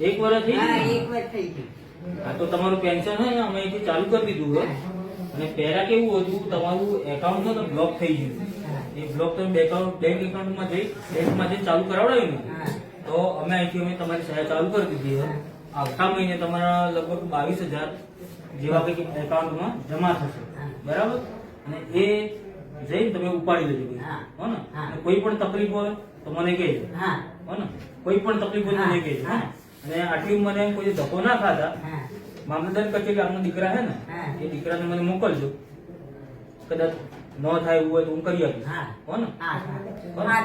એક વર્ષ થઈ હા તો તમારું પેન્શન હોય ને અમે અહીંથી ચાલુ કરી દીધું હોય અને પહેલા કેવું હતું તમારું એકાઉન્ટ તો બ્લોક થઈ ગયું. એ બ્લોક તમે બેંક બેંક એકાઉન્ટમાં જઈ બેંકમાં જઈ ચાલુ કરાવડાવ્યું તો અમે અહીંથી અમે તમારી સહાય ચાલુ કરી દીધી હોય આવતા મહિને તમારા લગભગ બાવીસ હજાર જેવા કંઈક એકાઉન્ટમાં જમા થશે. બરાબર? અને એ જઈને તમે ઉપાડી લેજો હા. હો ને? કોઈ પણ તકલીફ હોય તો મને કહેજો. હા. હો ને? કોઈ પણ તકલીફ હોય મને હા. કહેજો અને આટલી મને કોઈ ધક્કો ના ખાતા હા. મામલતદાર કચેરી આપનો દીકરા છે ને હા. એ દીકરાને મને મોકલજો. કદાચ ન થાય એવું હોય તો હું કરી આપીશ. હા. હો ને? હા. હા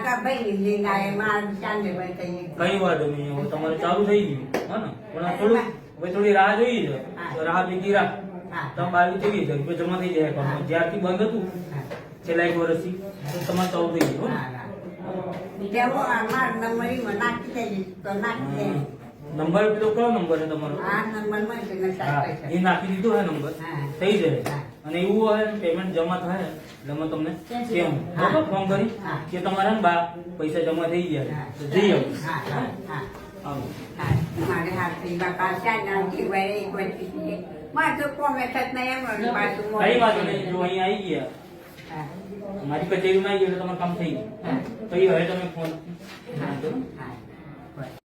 કઈ વાંધો નહીં તમારે ચાલુ થઈ ગયું. હો ને? પણ થોડું હવે થોડી રાહ જોઈએ છે. હા. રાહ ભેગી રાહ હા. તો બાવીસ ત્રેવીસ હજાર રૂપિયા જમા થઈ જાય એકાઉન્ટમાં. જ્યારથી બંધ હતું છેલ્લા એક વર્ષથી તો તમારે ચૌદ થઈ ગયું હો. નંબર પેલો કયો નંબર છે તમારો? હા, એ નાખી દીધો હે નંબર. થઈ જાય. અને એવું હોય પેમેન્ટ જમા થાય એટલે અમે તમને કેમ? હા. બરોબર ફોન કરી કે તમારા ને બા પૈસા જમા થઈ ગયા તો જઈ આવું. હા હા હા. આવો. મારે હાથથી બાપા ચાંદા જીવાય એક વર્ષથી મારે તો કોમે થત નહીં એમ પાછું કઈ વાંધો નહીં. જો અહીંયા આવી ગયા મારી કચેરીમાં આવી ગયો તમારું કામ થઈ ગયું. તો એ હવે તમે ફોન હા.